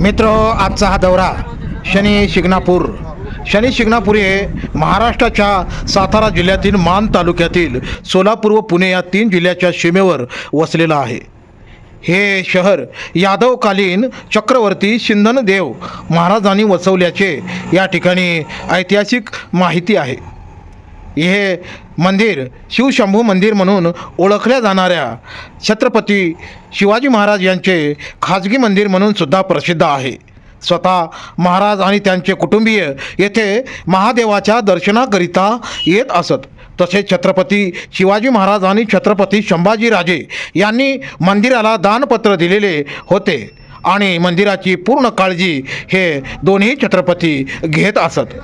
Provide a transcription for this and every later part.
मित्र आजचा हा दौरा शनी शिंगणापूर. शनी शिंगणापूर हे महाराष्ट्राच्या सातारा जिल्ह्यातील मान तालुक्यातील सोलापूर व पुणे या तीन जिल्ह्याच्या सीमेवर वसलेलं आहे. हे शहर यादवकालीन चक्रवर्ती सिंधनदेव महाराजांनी वसवल्याचे या ठिकाणी ऐतिहासिक माहिती आहे. हे मंदिर शिवशंभू मंदिर म्हणून ओळखल्या जाणाऱ्या छत्रपती शिवाजी महाराज यांचे खाजगी मंदिर म्हणून सुद्धा प्रसिद्ध आहे. स्वतः महाराज आणि त्यांचे कुटुंबीय येथे महादेवाच्या दर्शनाकरिता येत असत. तसेच छत्रपती शिवाजी महाराज आणि छत्रपती संभाजीराजे यांनी मंदिराला दानपत्र दिलेले होते. आणि मंदिराची पूर्ण काळजी हे दोन्ही छत्रपती घेत असत.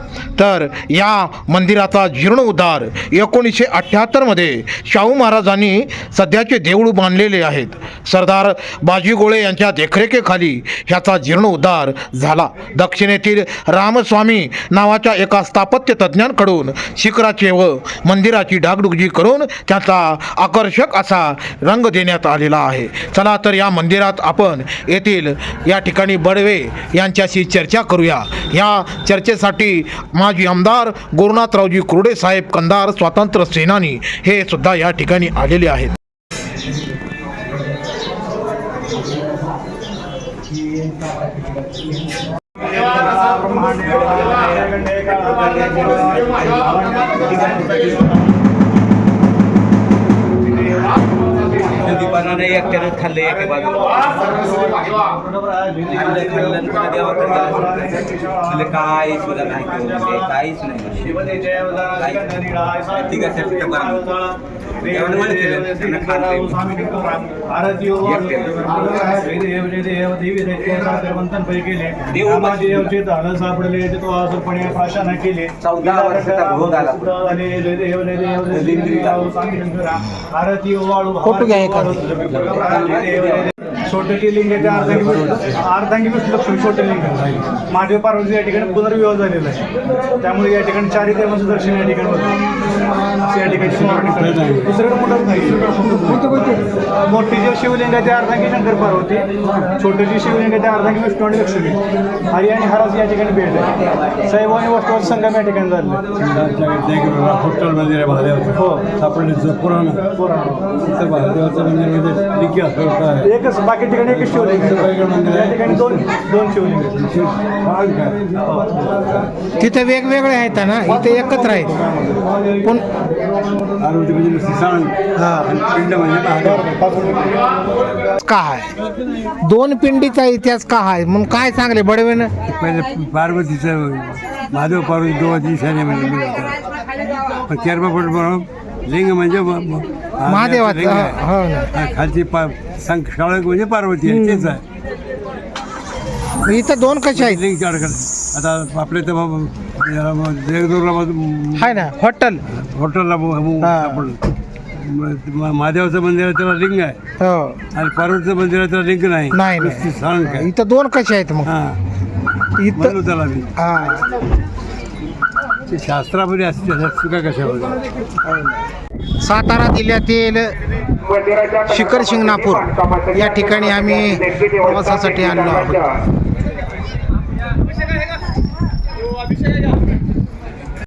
तर या मंदिराचा जीर्णोद्धार एकोणीसशे अठ्ठ्याहत्तरमध्ये शाहू महाराजांनी सध्याचे देऊळ बांधलेले आहेत. सरदार बाजी गोळे यांच्या देखरेखीखाली ह्याचा जीर्णोद्धार झाला. दक्षिणेतील रामस्वामी नावाच्या एका स्थापत्य तज्ज्ञांकडून शिखराचे व मंदिराची डागडुगजी करून त्याचा आकर्षक असा रंग देण्यात आलेला आहे. चला तर या मंदिरात आपण येथील या ठिकाणी बडवे यांच्याशी चर्चा करूया. या चर्चेसाठी माजी आमदार गुरुनाथरावजी कुर्डे साहेब कंदार स्वातंत्र्य सेनानी हे सुद्धा या ठिकाणी आलेले आहेत. ब्रह्मांड दीपानाने एकट्याने खाल्ले एके बाजूला खाल्ल्यानंतर देवाकडे काहीच सुद्धा नाही काहीच नाही ठीक आहे ठीक मला केलं सापडले तो प्राशाना केले चौदा वर्षाचा भोग आला. आरती फोटो घ्या छोटे लिंग आहे ते अर्धांगी अर्धांगी लक्ष्मी छोटे लिंग आहे. महादेव पार्वती या ठिकाणी पुनर्विवाह झालेला आहे. त्यामुळे या ठिकाणी चारी देवाचं दर्शन या ठिकाणी होतं. या ठिकाणी दुसऱ्याकडे दुसरीकडे नाही. मोठी जे शिवलिंग आहे ते अर्धांगी शंकर पार्वती. छोटे जे शिवलिंग आहे ते अर्धांगी विष्णू आणि लक्ष्मी. हरी आणि हराज या ठिकाणी भेट आहे. साहेब आणि वस्तू संगम या ठिकाणी झाले हॉटेल मंदिर आहे. महादेवाचं हो. सापडण्याचं पुराण तर महादेवाचं असं आहे एकच बाकी ठिकाणी एकच शिवलिंग आहे. या ठिकाणी दोन दोन शिवलिंग आहेत. तिथे वेगवेगळे आहेत ना इथे एकत्र आहेत. पण आरोग्य म्हणजे सांग आणि पिंड म्हणजे महादेव काय दोन पिंडीचा इतिहास का आहे म्हणून काय सांगले बडवेनं पहिले पार्वतीचं महादेव पार्वती दोघांची ईशान्य म्हणजे. पण केरबापट म्हणून लिंग म्हणजे महादेवाचं, आहे. हो ना. आणि खालची पा संख शाळक म्हणजे पार्वती आहे तेच आहे इथं दोन कशा आहेत लिंग चाडकन आता आपल्या तर मग आहे ना हॉटेल हॉटेलला हा. आपण म- महादेवाचं मंदिर आहे त्याला लिंग आहे. हो. आणि पार्वतीचं मंदिर आहे त्याला लिंग नाही. नाही नुसती सांग नाही आहे इथं दोन कशा आहेत मग? हा. इथं म्हणलो त्याला मी हा. ते शास्त्रामध्ये असते चुका कशामध्ये? सातारा जिल्ह्यातील शिखर शिंगणापूर या ठिकाणी आम्ही प्रवासासाठी आलेलो आहोत.